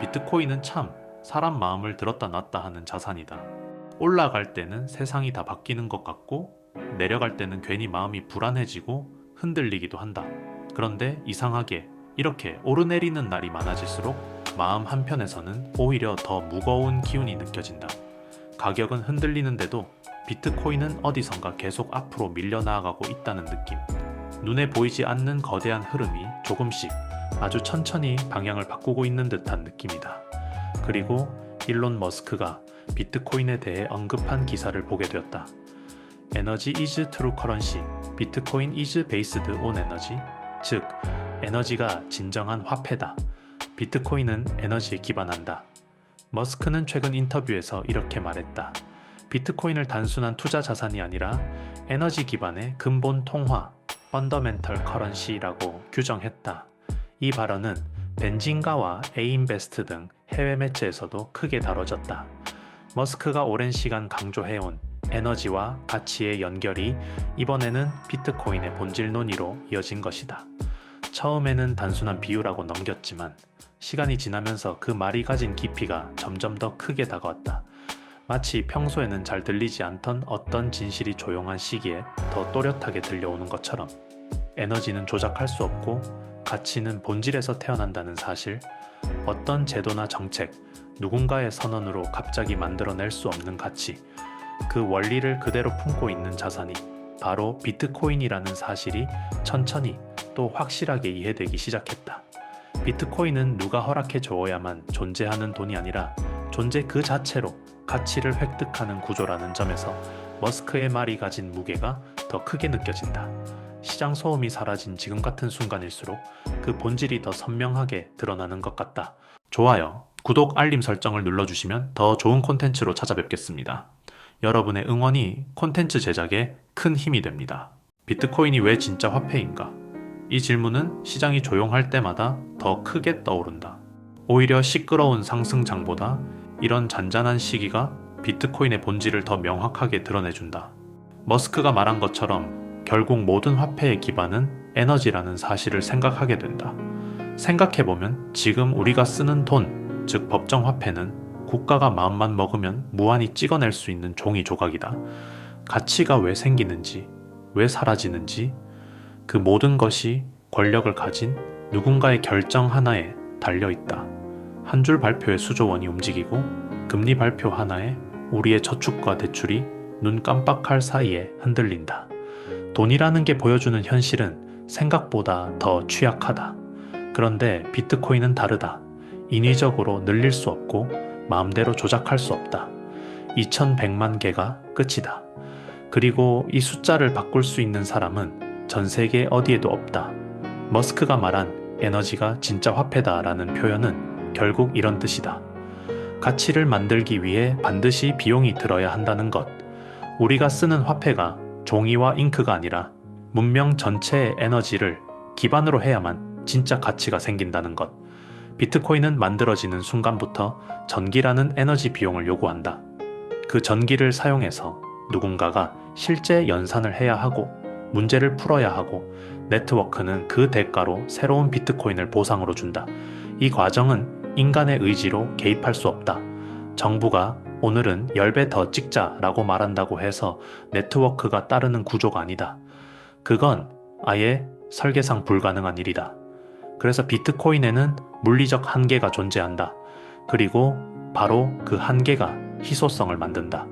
비트코인은 참 사람 마음을 들었다 놨다 하는 자산이다. 올라갈 때는 세상이 다 바뀌는 것 같고 내려갈 때는 괜히 마음이 불안해지고 흔들리기도 한다. 그런데 이상하게 이렇게 오르내리는 날이 많아질수록 마음 한편에서는 오히려 더 무거운 기운이 느껴진다. 가격은 흔들리는데도 비트코인은 어디선가 계속 앞으로 밀려 나가고 있다는 느낌. 눈에 보이지 않는 거대한 흐름이 조금씩 아주 천천히 방향을 바꾸고 있는 듯한 느낌이다. 그리고 일론 머스크가 비트코인에 대해 언급한 기사를 보게 되었다. 에너지 is true currency, 비트코인 is based on energy. 즉, 에너지가 진정한 화폐다. 비트코인은 에너지에 기반한다. 머스크는 최근 인터뷰에서 이렇게 말했다. 비트코인을 단순한 투자 자산이 아니라 에너지 기반의 근본 통화, 펀더멘털 커런시라고 규정했다. 이 발언은 벤진가와 에인베스트 등 해외 매체에서도 크게 다뤄졌다. 머스크가 오랜 시간 강조해온 에너지와 가치의 연결이 이번에는 비트코인의 본질 논의로 이어진 것이다. 처음에는 단순한 비유라고 넘겼지만 시간이 지나면서 그 말이 가진 깊이가 점점 더 크게 다가왔다. 마치 평소에는 잘 들리지 않던 어떤 진실이 조용한 시기에 더 또렷하게 들려오는 것처럼 에너지는 조작할 수 없고 가치는 본질에서 태어난다는 사실, 어떤 제도나 정책, 누군가의 선언으로 갑자기 만들어낼 수 없는 가치, 그 원리를 그대로 품고 있는 자산이 바로 비트코인이라는 사실이 천천히 또 확실하게 이해되기 시작했다. 비트코인은 누가 허락해 주어야만 존재하는 돈이 아니라 존재 그 자체로 가치를 획득하는 구조라는 점에서 머스크의 말이 가진 무게가 더 크게 느껴진다. 시장 소음이 사라진 지금 같은 순간일수록 그 본질이 더 선명하게 드러나는 것 같다. 좋아요, 구독, 알림 설정을 눌러주시면 더 좋은 콘텐츠로 찾아뵙겠습니다. 여러분의 응원이 콘텐츠 제작에 큰 힘이 됩니다. 비트코인이 왜 진짜 화폐인가? 이 질문은 시장이 조용할 때마다 더 크게 떠오른다. 오히려 시끄러운 상승장보다 이런 잔잔한 시기가 비트코인의 본질을 더 명확하게 드러내준다. 머스크가 말한 것처럼 결국 모든 화폐의 기반은 에너지라는 사실을 생각하게 된다. 생각해보면 지금 우리가 쓰는 돈, 즉 법정 화폐는 국가가 마음만 먹으면 무한히 찍어낼 수 있는 종이 조각이다. 가치가 왜 생기는지, 왜 사라지는지, 그 모든 것이 권력을 가진 누군가의 결정 하나에 달려 있다. 한 줄 발표에 수조원이 움직이고 금리 발표 하나에 우리의 저축과 대출이 눈 깜빡할 사이에 흔들린다. 돈이라는 게 보여주는 현실은 생각보다 더 취약하다. 그런데 비트코인은 다르다. 인위적으로 늘릴 수 없고 마음대로 조작할 수 없다. 2100만 개가 끝이다. 그리고 이 숫자를 바꿀 수 있는 사람은 전 세계 어디에도 없다. 머스크가 말한 에너지가 진짜 화폐다라는 표현은 결국 이런 뜻이다. 가치를 만들기 위해 반드시 비용이 들어야 한다는 것. 우리가 쓰는 화폐가 종이와 잉크가 아니라 문명 전체의 에너지를 기반으로 해야만 진짜 가치가 생긴다는 것. 비트코인은 만들어지는 순간부터 전기라는 에너지 비용을 요구한다. 그 전기를 사용해서 누군가가 실제 연산을 해야 하고 문제를 풀어야 하고 네트워크는 그 대가로 새로운 비트코인을 보상으로 준다. 이 과정은 인간의 의지로 개입할 수 없다. 정부가 오늘은 10배 더 찍자 라고 말한다고 해서 네트워크가 따르는 구조가 아니다. 그건 아예 설계상 불가능한 일이다. 그래서 비트코인에는 물리적 한계가 존재한다. 그리고 바로 그 한계가 희소성을 만든다.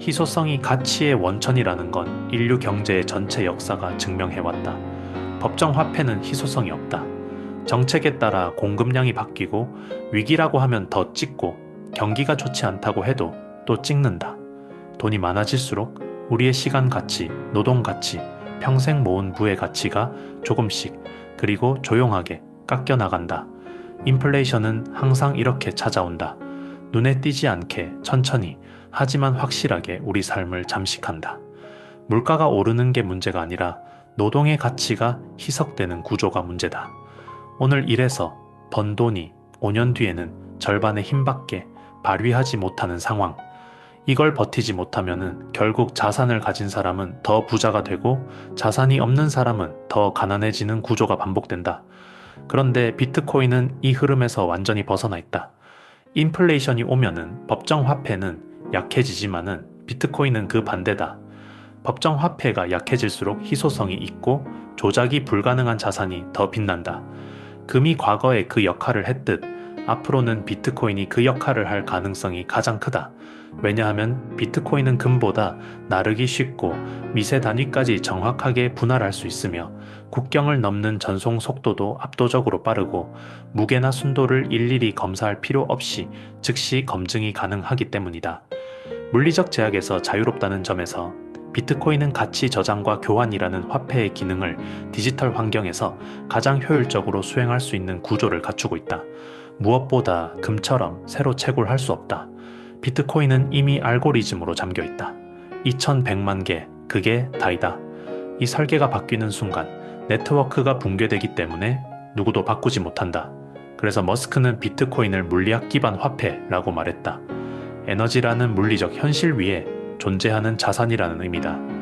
희소성이 가치의 원천이라는 건 인류 경제의 전체 역사가 증명해왔다. 법정 화폐는 희소성이 없다. 정책에 따라 공급량이 바뀌고 위기라고 하면 더 찍고 경기가 좋지 않다고 해도 또 찍는다. 돈이 많아질수록 우리의 시간 가치, 노동 가치, 평생 모은 부의 가치가 조금씩 그리고 조용하게 깎여 나간다. 인플레이션은 항상 이렇게 찾아온다. 눈에 띄지 않게 천천히 하지만 확실하게 우리 삶을 잠식한다. 물가가 오르는 게 문제가 아니라 노동의 가치가 희석되는 구조가 문제다. 오늘 일해서 번 돈이 5년 뒤에는 절반의 힘밖에 발휘하지 못하는 상황. 이걸 버티지 못하면은 결국 자산을 가진 사람은 더 부자가 되고 자산이 없는 사람은 더 가난해지는 구조가 반복된다. 그런데 비트코인은 이 흐름에서 완전히 벗어나 있다. 인플레이션이 오면은 법정 화폐는 약해지지만은 비트코인은 그 반대다. 법정 화폐가 약해질수록 희소성이 있고 조작이 불가능한 자산이 더 빛난다. 금이 과거에 그 역할을 했듯 앞으로는 비트코인이 그 역할을 할 가능성이 가장 크다. 왜냐하면 비트코인은 금보다 나르기 쉽고 미세 단위까지 정확하게 분할할 수 있으며 국경을 넘는 전송 속도도 압도적으로 빠르고 무게나 순도를 일일이 검사할 필요 없이 즉시 검증이 가능하기 때문이다. 물리적 제약에서 자유롭다는 점에서 비트코인은 가치 저장과 교환이라는 화폐의 기능을 디지털 환경에서 가장 효율적으로 수행할 수 있는 구조를 갖추고 있다. 무엇보다 금처럼 새로 채굴할 수 없다. 비트코인은 이미 알고리즘으로 잠겨 있다. 2100만 개, 그게 다이다. 이 설계가 바뀌는 순간 네트워크가 붕괴되기 때문에 누구도 바꾸지 못한다. 그래서 머스크는 비트코인을 물리학 기반 화폐라고 말했다. 에너지라는 물리적 현실 위에 존재하는 자산이라는 의미다.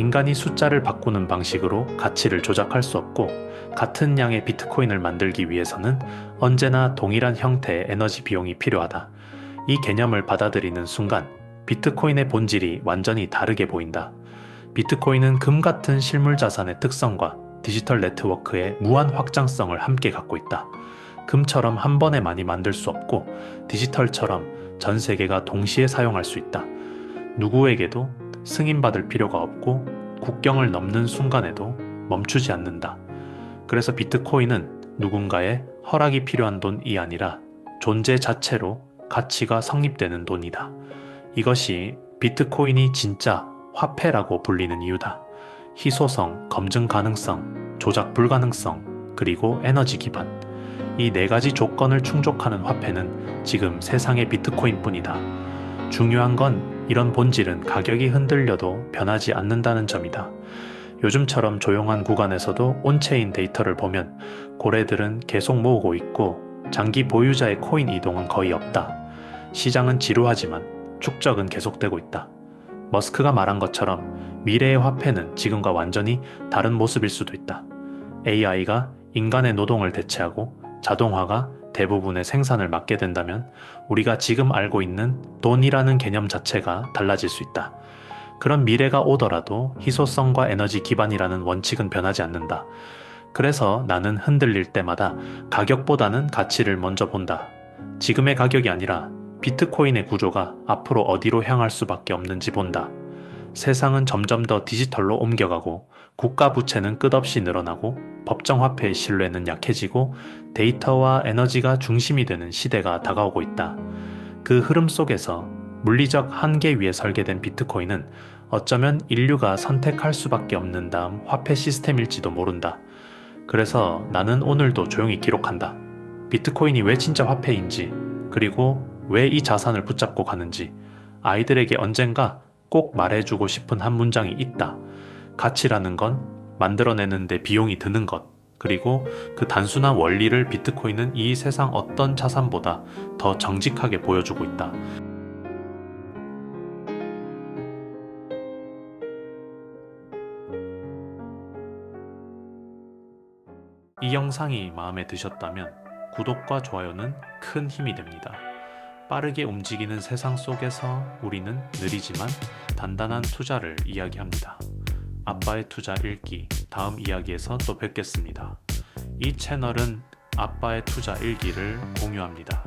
인간이 숫자를 바꾸는 방식으로 가치를 조작할 수 없고 같은 양의 비트코인을 만들기 위해서는 언제나 동일한 형태의 에너지 비용이 필요하다. 이 개념을 받아들이는 순간 비트코인의 본질이 완전히 다르게 보인다. 비트코인은 금 같은 실물 자산의 특성과 디지털 네트워크의 무한 확장성을 함께 갖고 있다. 금처럼 한 번에 많이 만들 수 없고 디지털처럼 전 세계가 동시에 사용할 수 있다. 누구에게도 승인받을 필요가 없고 국경을 넘는 순간에도 멈추지 않는다. 그래서 비트코인은 누군가의 허락이 필요한 돈이 아니라 존재 자체로 가치가 성립되는 돈이다. 이것이 비트코인이 진짜 화폐라고 불리는 이유다. 희소성, 검증 가능성, 조작 불가능성, 그리고 에너지 기반. 이 네 가지 조건을 충족하는 화폐는 지금 세상의 비트코인 뿐이다. 중요한 건 이런 본질은 가격이 흔들려도 변하지 않는다는 점이다. 요즘처럼 조용한 구간에서도 온체인 데이터를 보면 고래들은 계속 모으고 있고 장기 보유자의 코인 이동은 거의 없다. 시장은 지루하지만 축적은 계속되고 있다. 머스크가 말한 것처럼 미래의 화폐는 지금과 완전히 다른 모습일 수도 있다. AI가 인간의 노동을 대체하고 자동화가 대부분의 생산을 맡게 된다면 우리가 지금 알고 있는 돈이라는 개념 자체가 달라질 수 있다. 그런 미래가 오더라도 희소성과 에너지 기반이라는 원칙은 변하지 않는다. 그래서 나는 흔들릴 때마다 가격보다는 가치를 먼저 본다. 지금의 가격이 아니라 비트코인의 구조가 앞으로 어디로 향할 수밖에 없는지 본다. 세상은 점점 더 디지털로 옮겨가고 국가 부채는 끝없이 늘어나고 법정 화폐의 신뢰는 약해지고 데이터와 에너지가 중심이 되는 시대가 다가오고 있다. 그 흐름 속에서 물리적 한계 위에 설계된 비트코인은 어쩌면 인류가 선택할 수밖에 없는 다음 화폐 시스템일지도 모른다. 그래서 나는 오늘도 조용히 기록한다. 비트코인이 왜 진짜 화폐인지, 그리고 왜 이 자산을 붙잡고 가는지, 아이들에게 언젠가 꼭 말해주고 싶은 한 문장이 있다. 가치라는 건 만들어내는데 비용이 드는 것, 그리고 그 단순한 원리를 비트코인은 이 세상 어떤 자산보다 더 정직하게 보여주고 있다. 이 영상이 마음에 드셨다면 구독과 좋아요는 큰 힘이 됩니다. 빠르게 움직이는 세상 속에서 우리는 느리지만 단단한 투자를 이야기합니다. 아빠의 투자 읽기 다음 이야기에서 또 뵙겠습니다. 이 채널은 아빠의 투자 일기를 공유합니다.